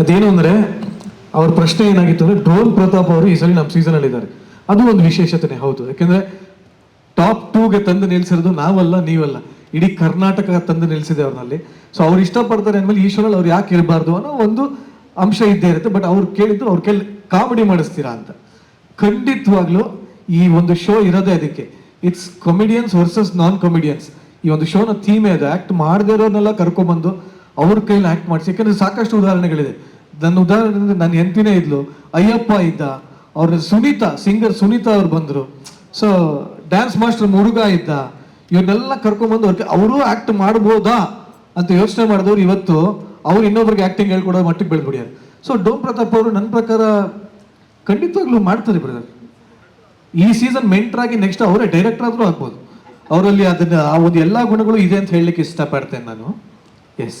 ಅದೇನು ಅಂದ್ರೆ ಅವ್ರ ಪ್ರಶ್ನೆ ಏನಾಗಿತ್ತು ಅಂದ್ರೆ ಡ್ರೋನ್ ಪ್ರತಾಪ್ ಅವರು ಈ ಸಲ ನಮ್ಮ ಸೀಸನ್ ಅಲ್ಲಿ ಇದ್ದಾರೆ. ಅದು ಒಂದು ವಿಶೇಷತೆನೆ, ಹೌದು. ಯಾಕೆಂದರೆ ಟಾಪ್ ಟೂಗೆ ತಂದು ನಿಲ್ಸಿರೋದು ನಾವಲ್ಲ, ನೀವಲ್ಲ. ಇಡೀ ಕರ್ನಾಟಕ ತಂದು ನಿಲ್ಸಿದೆ ಅವ್ರನ್ನಲ್ಲಿ ಸೊ ಅವ್ರು ಇಷ್ಟಪಡ್ತಾರೆ ಅಂದ್ಮೇಲೆ ಈ ಶೋನಲ್ಲಿ ಅವ್ರು ಯಾಕೆ ಇರಬಾರ್ದು ಅನ್ನೋ ಒಂದು ಅಂಶ ಇದ್ದೇ ಇರುತ್ತೆ. ಬಟ್ ಅವ್ರು ಕೇಳಿದ್ದು ಅವ್ರ ಕೇಳಿ ಕಾಮಿಡಿ ಮಾಡಿಸ್ತೀರಾ ಅಂತ. ಖಂಡಿತವಾಗ್ಲೂ ಈ ಒಂದು ಶೋ ಇರೋದೇ ಅದಕ್ಕೆ. It's comedians versus non comedians ಈ ಒಂದು ಶೋನ ಥೀಮೇ ಇದೆ ಆಕ್ಟ್ ಮಾಡದೇ ಇರೋನೆಲ್ಲ ಕರ್ಕೊಂಬಂದು ಅವ್ರ ಕೈಲಿ ಆಕ್ಟ್ ಮಾಡಿಸಿ. ಯಾಕಂದ್ರೆ ಸಾಕಷ್ಟು ಉದಾಹರಣೆಗಳಿದೆ. ನನ್ನ ಉದಾಹರಣೆ ನನ್ನ ಹೆಂಡತಿನೇ ಇದ್ಲು. ಅಯ್ಯಪ್ಪ ಇದ್ದ. ಅವ್ರ ಸುನೀತಾ ಸಿಂಗರ್ ಸುನೀತಾ ಅವ್ರು ಬಂದರು. ಸೊ ಡ್ಯಾನ್ಸ್ ಮಾಸ್ಟರ್ ಮುರುಗ ಇದ್ದ. ಇವನ್ನೆಲ್ಲ ಕರ್ಕೊಂಡ್ಬಂದು ಅವ್ರಿಗೆ ಅವರು ಆಕ್ಟ್ ಮಾಡ್ಬೋದಾ ಅಂತ ಯೋಚನೆ ಮಾಡಿದವ್ರು ಇವತ್ತು, ಅವ್ರು ಇನ್ನೊಬ್ರಿಗೆ ಆಕ್ಟಿಂಗ್ ಹೇಳ್ಕೊಡೋ ಮಟ್ಟಿಗೆ ಬೆಳ್ಬಿಡ್ಯಾರ ಸೊ ಡೋಮ್ ಪ್ರತಾಪ್ ಅವರು ನನ್ನ ಪ್ರಕಾರ ಖಂಡಿತವಾಗ್ಲೂ ಮಾಡ್ತಾರೆ ಬ್ರದರ್ ಈ ಸೀಸನ್ ಮೆಂಟರ್ ಆಗಿ ನೆಕ್ಸ್ಟ್ ಅವರೇ ಡೈರೆಕ್ಟರ್ ಆದ್ರೂ ಆಗ್ಬೋದು. ಅವರಲ್ಲಿ ಅದನ್ನ, ಆ ಒಂದು ಎಲ್ಲ ಗುಣಗಳು ಇದೆ ಅಂತ ಹೇಳಲಿಕ್ಕೆ ಇಷ್ಟಪಡ್ತೇನೆ ನಾನು. ಎಸ್